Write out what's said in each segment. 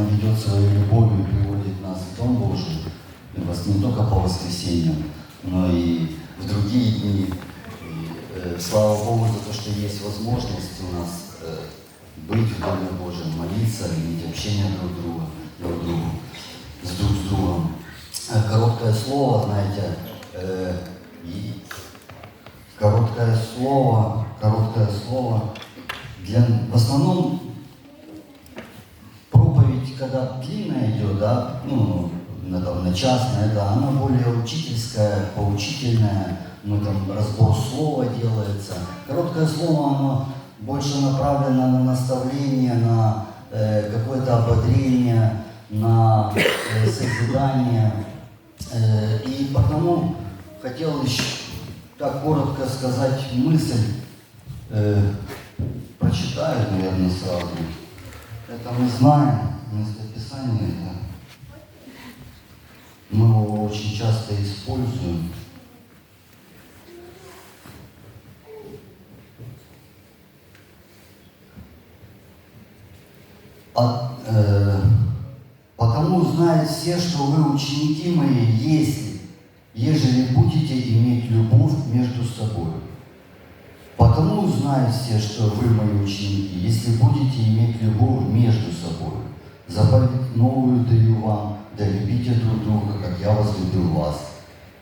она ведет свою любовью приводит нас в Дом Божий, вас не только по воскресеньям, но и в другие дни. И, э, слава Богу за то, что есть возможность у нас э, быть в Доме Божьем, молиться, иметь общение друг друга, друг другу, с друг с другом. Э, Короткое слово, знаете, э, и короткое слово, короткое слово. Для, в основном когда длинная идет, да, ну, на, там, на час, на это, более учительская, поучительная, ну, там, разбор слова делается. Короткое слово, оно больше направлено на наставление, на э, какое-то ободрение, на э, созидание. Э, и потому хотел еще так коротко сказать мысль, э, прочитаю, наверное, сразу. Это мы знаем, местописание это. Мы его очень часто используем. От, э, потому знают все, что вы ученики мои, если, ежели будете иметь любовь между собой. Потому знают все, что вы мои ученики, если будете иметь любовь между собой. Заповедь новую даю вам, да любите друг друга, как я возлюбил вас.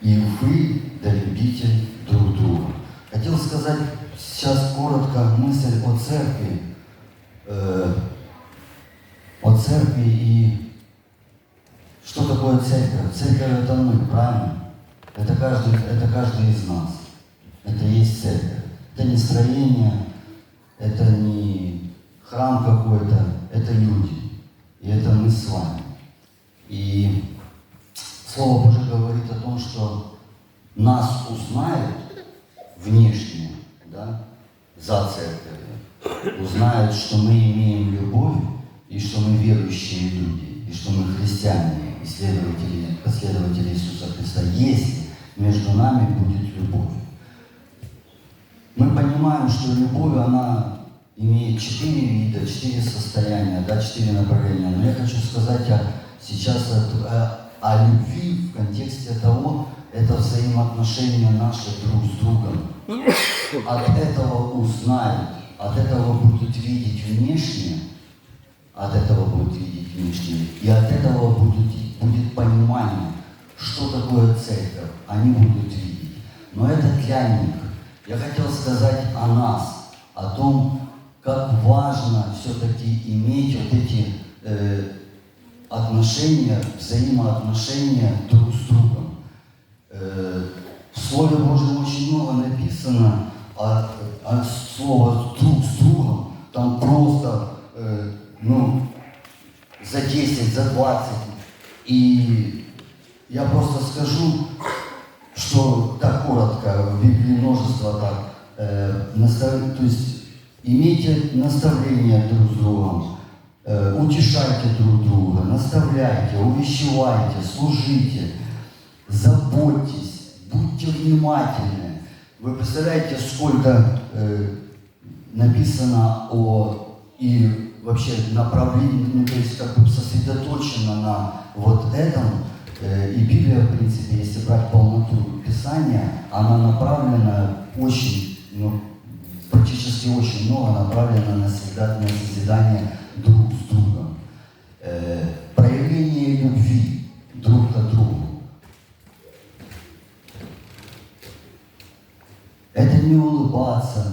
И вы да любите друг друга. Хотел сказать сейчас коротко мысль о церкви, э, о церкви и что такое церковь? Церковь это мы, правильно? Это каждый, это каждый из нас. Это есть церковь. Это не строение, это не храм какой-то, это люди. И это мы с вами. И Слово Божье говорит о том, что нас узнают внешне, да, за церковью, узнают, что мы имеем любовь, и что мы верующие люди, и что мы христиане, исследователи, последователи Иисуса Христа, если между нами будет любовь. Мы понимаем, что любовь, она имеет четыре вида, четыре состояния, да, четыре направления. Но я хочу сказать о, сейчас о, о, о любви в контексте того, это взаимоотношения наши друг с другом. От этого узнают, от этого будут видеть внешне, от этого будут видеть внешне, и от этого будет, будет понимание, что такое церковь, они будут видеть. Но это для них. Я хотел сказать о нас, о том, как важно все-таки иметь вот эти э, отношения, взаимоотношения друг с другом. Э, в Слове Божьем очень много написано от, от слова друг с другом. Там просто, э, ну, за 10, за 20. И я просто скажу, что так коротко, в Библии множество так, э, то есть имейте наставления друг с другом, э, утешайте друг друга, наставляйте, увещевайте, служите, заботьтесь, будьте внимательны. Вы представляете, сколько э, написано о и вообще направлении, ну то есть как бы сосредоточено на вот этом, Э, И Библия, в принципе, если брать полноту Писания, она направлена очень, ну, практически очень много направлена на созидание, на созидание друг с другом. Э, проявление любви друг к другу. Это не улыбаться,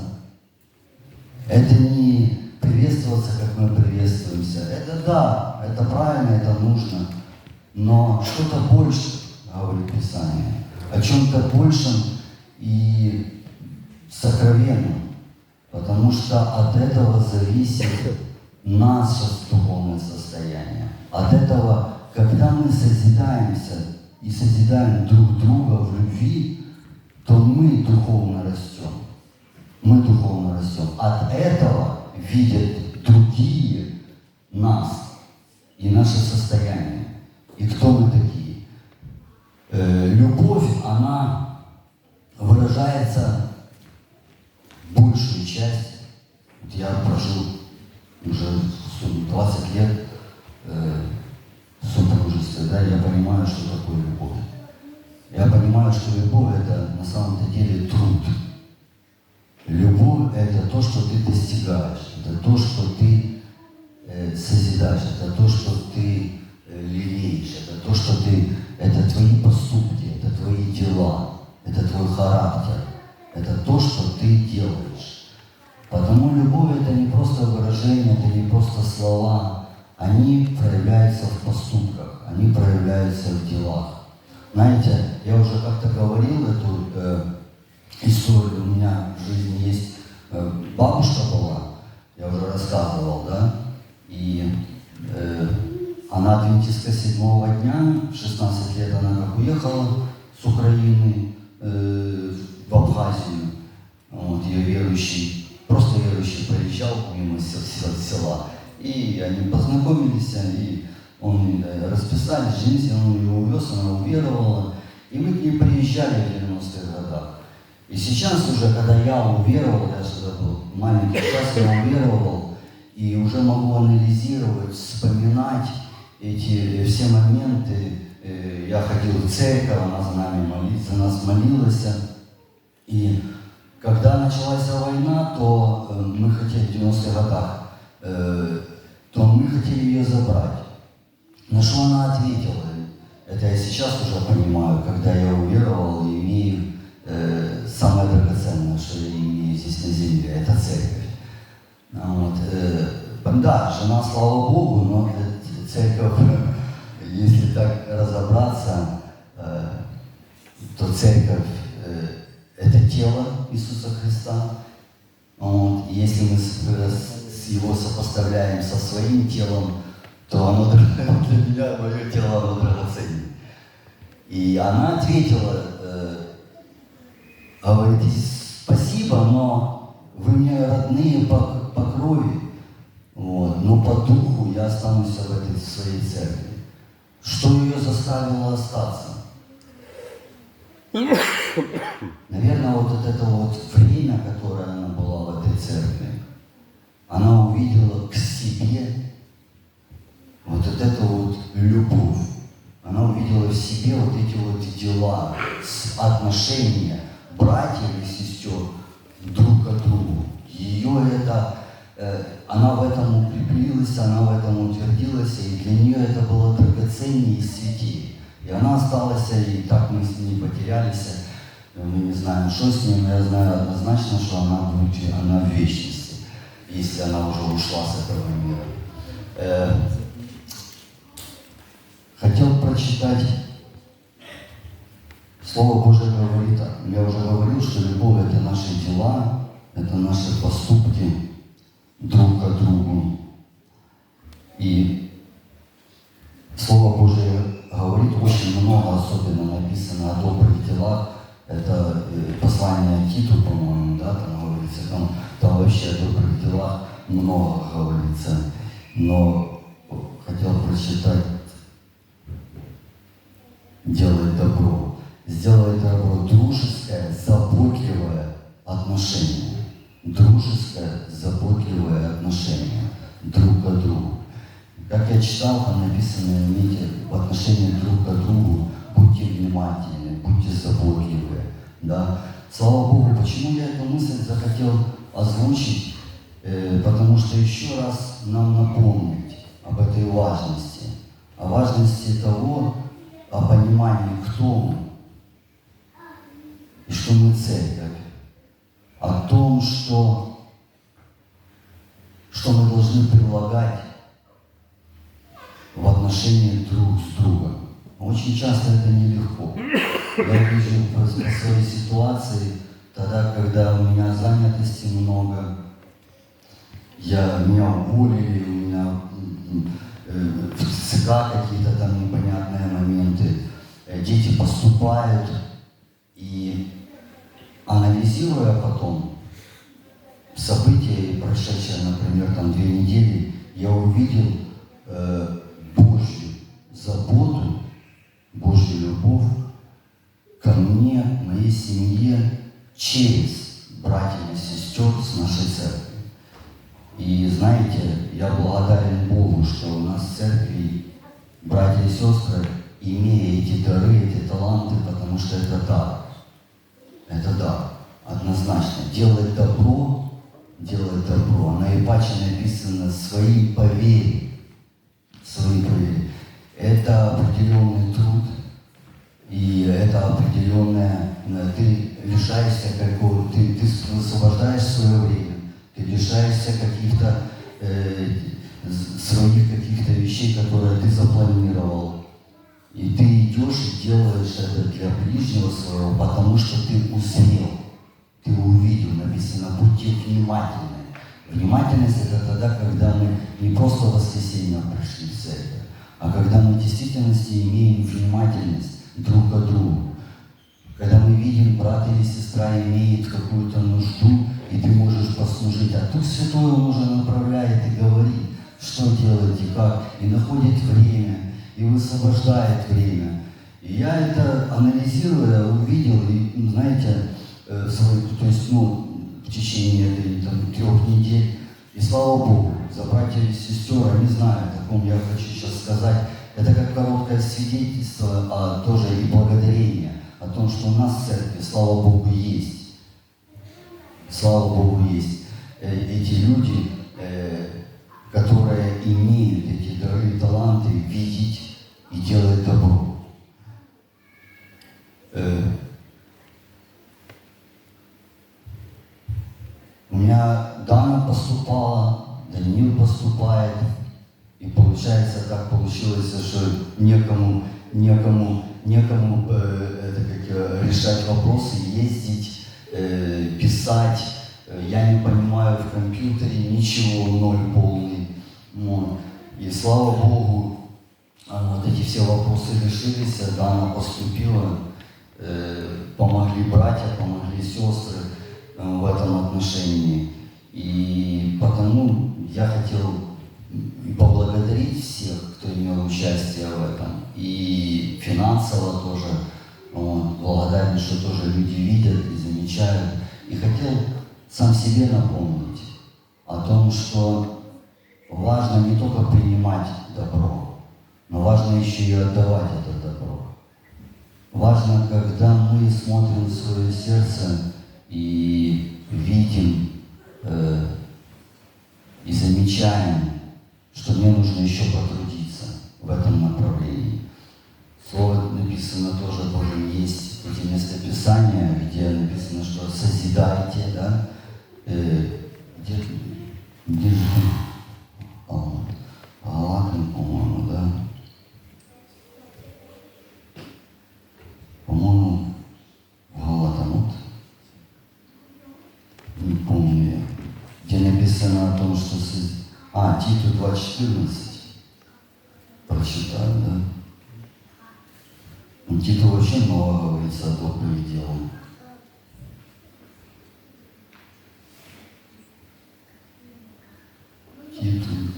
это не приветствоваться, как мы приветствуемся. Это да, это правильно, это нужно. Но что-то больше, говорит Писание, о чем-то большем и сокровенном. Потому что от этого зависит наше духовное состояние. От этого, когда мы созидаемся и созидаем друг друга в любви, то мы духовно растем. Мы духовно растем. От этого видят другие нас и наше состояние. И кто мы такие? Э, любовь, она выражается большую часть. Вот я прожил уже 20 лет э, да, я понимаю, что такое любовь. Я понимаю, что любовь это на самом-то деле труд. Любовь это то, что ты достигаешь, это то, что ты э, созидаешь, это то, что ты э, лелеешь, это то, что ты, это твои поступки, это твои дела, это твой характер, это то, что ты делаешь. Потому любовь это не просто выражение, это не просто слова, они проявляются в поступках, они проявляются в делах. Знаете, я уже как-то говорил эту э, историю, у меня в жизни есть э, бабушка была, я уже рассказывал, да, и э, она адвентистка седьмого дня, в 16 лет она как уехала с Украины э, в Абхазию, вот, ее верующий, просто верующий приезжал мимо села, и они познакомились, и он э, расписались, женился, он ее увез, она уверовала. И мы к ней приезжали в 90-х годах. И сейчас уже, когда я уверовал, я же был маленький, сейчас я уверовал, и уже могу анализировать, вспоминать эти все моменты. Э, я ходил в церковь, она за нами молилась, за нас молилась. И когда началась война, то э, мы хотели в 90-х годах, то мы хотели ее забрать. На что она ответила? Это я сейчас уже понимаю, когда я уверовал и имею э, самое драгоценное, что я имею здесь на земле, это церковь. Вот, э, да, жена, слава Богу, но церковь, если так разобраться, э, то церковь э, это тело Иисуса Христа. Вот, если мы с, с его сопоставляем со своим телом, то оно для меня, мое тело, оно драгоценнее. И она ответила, э, говорит, спасибо, но вы мне родные по, по крови, вот, но по духу я останусь в этой в своей церкви. Что ее заставило остаться? Наверное, вот это вот время, которое она была в этой церкви, она увидела к себе вот от это вот любовь. Она увидела в себе вот эти вот дела, отношения братьев и сестер друг к другу. Ее это, э, она в этом укрепилась, она в этом утвердилась, и для нее это было драгоценнее и святее. И она осталась, и так мы с ней потерялись. Мы не знаем, что с ней, но я знаю однозначно, что она будет, она в вечности, если она уже ушла с этого мира. Э, хотел прочитать Слово Божие говорит, я уже говорил, что любовь это наши дела, это наши поступки друг к другу. И Слово Божие говорит очень много, особенно написано о добрых делах. Это э, послание Титу, по-моему, да, там говорится, там, там вообще о добрых делах много говорится. Но хотел прочитать делает добро. Сделает добро дружеское, заботливое отношение. Дружеское, заботливое отношение друг к другу. Как я читал, там написано, имейте в отношении друг к другу, будьте внимательны, будьте заботливы. Да? Слава Богу, почему я эту мысль захотел озвучить? Э, потому что еще раз нам напомнить об этой важности, о важности того, о понимании, кто мы, и что мы церковь, о том, что, что мы должны прилагать в отношении друг с другом. Очень часто это нелегко. Я вижу по своей ситуации, тогда, когда у меня занятости много, я, меня уволили, у меня Э, в ЦК какие-то там непонятные моменты, э, дети поступают, и анализируя потом события, прошедшие, например, там две недели, я увидел Делать добро, делать добро. На Ипаче написано «своим по вере». Своим по вере. Это определенный труд, и это определенное, э, ты лишаешься какого, ты, ты высвобождаешь свое время, ты лишаешься каких-то э, своих каких-то вещей, которые ты запланировал. И ты идешь и делаешь это для ближнего своего, потому что ты узрел, ты увидел, написано, будьте внимательны. Внимательность это тогда, когда мы не просто в воскресенье пришли в церковь, а когда мы в действительности имеем внимательность друг к другу. Когда мы видим, брат или сестра имеет какую-то нужду, и ты можешь послужить, а тут Святой Он уже направляет и говорит, что делать и как, и находит время, и высвобождает время. И я это анализируя, увидел, и, знаете, э, свой, то есть, ну, в течение этой там, трех недель, и слава Богу, за братьев и сестер, они знают, о ком я хочу сейчас сказать, это как короткое свидетельство, а тоже и благодарение о том, что у нас в церкви, слава Богу, есть. Слава Богу, есть э, эти люди, э, которые имеют эти дары и таланты видеть и делать добро. Э, у меня Дана поступала, Даниил поступает, и получается так получилось, что некому, некому, некому э, это как, э, решать вопросы, ездить, э, писать. Я не понимаю в компьютере ничего, ноль полный. Вот. И слава Богу, а вот эти все вопросы решились, Дана поступила, э, помогли братья, помогли сестры э, в этом отношении. И потому я хотел поблагодарить всех, кто имел участие в этом, и финансово тоже. Вот, благодарен, что тоже люди видят и замечают. И хотел сам себе напомнить о том, что важно не только принимать добро, но важно еще и отдавать это добро. Важно, когда мы смотрим в свое сердце и видим э, и замечаем что мне нужно еще потрудиться в этом направлении. Слово написано тоже, Боже, есть эти местописания, где написано, что созидайте, да, э, где, где же а, Галатам, по-моему, да, по-моему, в Галатам, вот, не помню я, где написано о том, что а, Титу 2.14. Прочитаю, да? Вообще много говорится о добрых делах. Титу 2.14.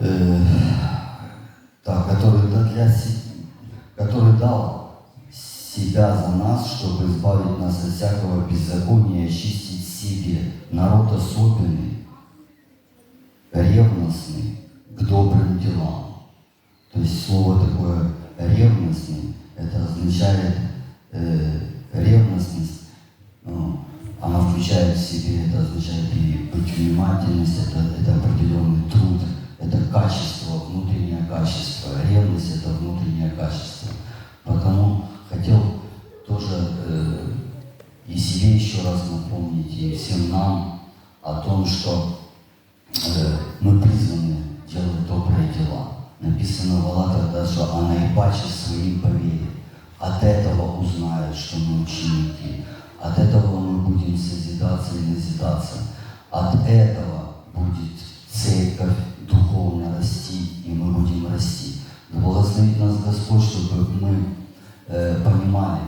Э, который дал себя за нас, чтобы избавить нас от всякого беззакония и очистить себе народ особенный, ревностный к добрым делам. То есть слово такое ревностный, это означает э, ревностность, ну, она включает в себе, это означает и быть внимательность, это, это определенный труд, это качество, внутреннее качество. Ревность – это внутреннее качество. Потому хотел тоже э, и себе еще раз напомнить, и всем нам о том, что э, этого узнают, что мы ученики. От этого мы будем созидаться и назидаться. От этого будет церковь духовно расти, и мы будем расти. Да благословит нас Господь, чтобы мы э, понимали,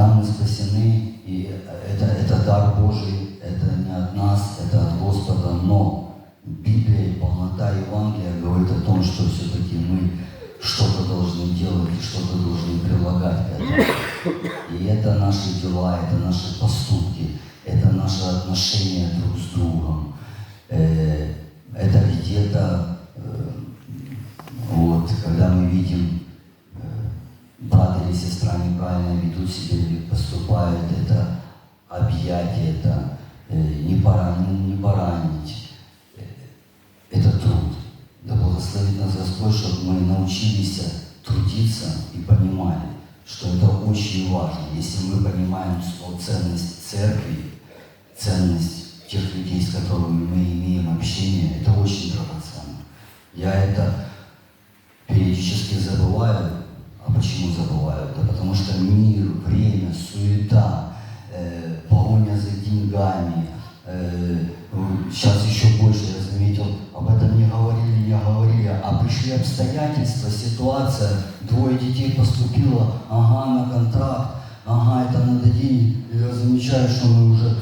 Да, мы спасены, и это, это дар Божий, это не от нас, это от Господа, но Библия и полнота Евангелия говорит о том, что все-таки мы что-то должны делать, что-то должны прилагать к этому. И это наши дела, это наши поступки, это наши отношения друг с другом. Объятие, это э, не, пора, не поранить, Э, это труд. Да благословит нас Господь, чтобы мы научились трудиться и понимали, что это очень важно. Если мы понимаем что ценность церкви, ценность тех людей, с которыми мы имеем общение, это очень драгоценно. Я это периодически забываю. А почему забываю? Да потому что мир, время, суета, погоня за деньгами, сейчас еще больше я заметил, об этом не говорили, не говорили, а пришли обстоятельства, ситуация, двое детей поступило, ага, на контракт, ага, это надо денег, и я замечаю, что мы уже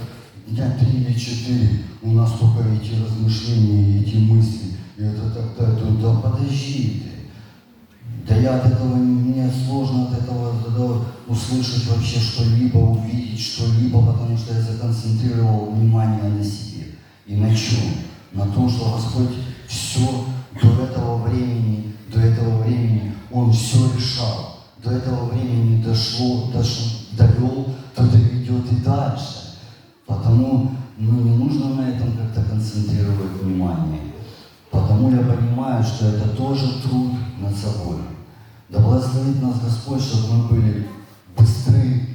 дня три или четыре, у нас только эти размышления, эти мысли, и это тогда, то, да подожди ты, да я от этого, мне сложно от этого услышать вообще что-либо, увидеть что-либо, потому что я законцентрировал внимание на себе. И на чем? На том, что Господь все до этого времени, до этого времени Он все решал. До этого времени дошло, дошло довел, то доведет и дальше. Потому ну, не нужно на этом как-то концентрировать внимание. Потому я понимаю, что это тоже труд над собой. Да благословит нас Господь, чтобы мы были быстры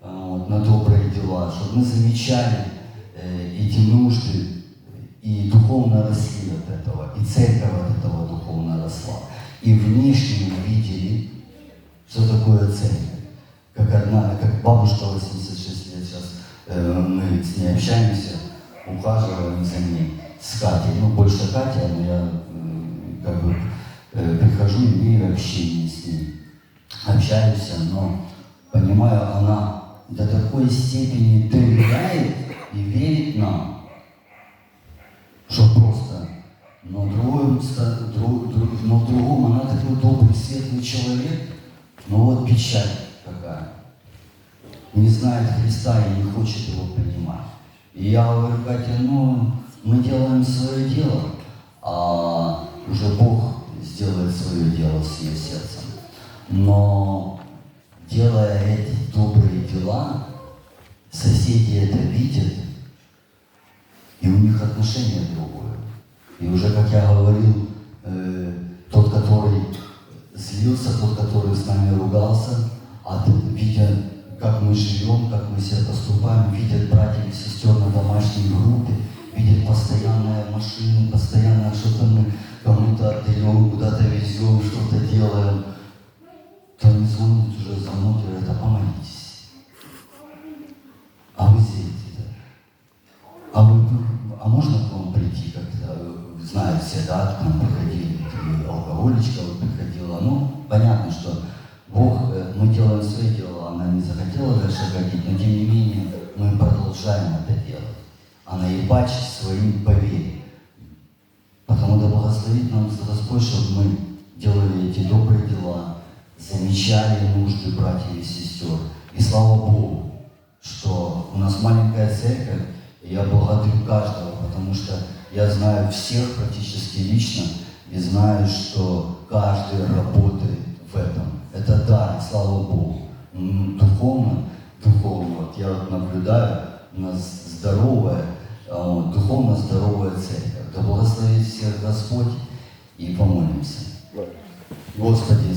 а, на добрые дела, чтобы мы замечали э, эти нужды и духовно росли от этого, и церковь от этого духовно росла. И внешне увидели, что такое церковь. Как одна, как бабушка 86 лет сейчас, э, мы с ней общаемся, ухаживаем за ней, с Катей. Ну, больше Катя, но я как бы э, прихожу, имею общение с ней. Общаюсь, но понимаю, она до такой степени доверяет и верит нам, что просто. Но, другом, друг- друг- но другом она такой добрый, светлый человек, но вот печаль какая. Не знает Христа и не хочет его принимать. И я говорю, Катя, ну, мы делаем свое дело, а уже Бог сделает свое дело с ее сердцем. Но делая эти добрые дела, соседи это видят, и у них отношение другое. И уже, как я говорил, э, тот, который злился, тот, который с нами ругался, а т- видя, как мы живем, как мы себя поступаем, видят братьев и сестер на домашней группе, видят постоянные машины, постоянно что-то мы кому-то отдаем, куда-то везем, что-то делаем, то они звонят уже звонок, говорят, а помолитесь. А вы здесь, да? А, вы, а можно к вам прийти, э, знают все, да, к нам приходили, алкоголичка вот приходила. Ну, понятно, что Бог, э, мы делаем свои дела, она не захотела дальше ходить, но тем не менее мы продолжаем это делать. Она ебачит своим по вере. Потому да благословит нам Господь, чтобы мы делали эти добрые дела, замечали нужды братьев и сестер. И слава Богу, что у нас маленькая церковь, и я благодарю каждого, потому что я знаю всех практически лично, и знаю, что каждый работает в этом. Это дар, слава Богу. М, Духовно, духовно, вот я вот наблюдаю, у нас здоровая, а, духовно здоровая церковь. Да благословит всех Господь и помолимся. Господи,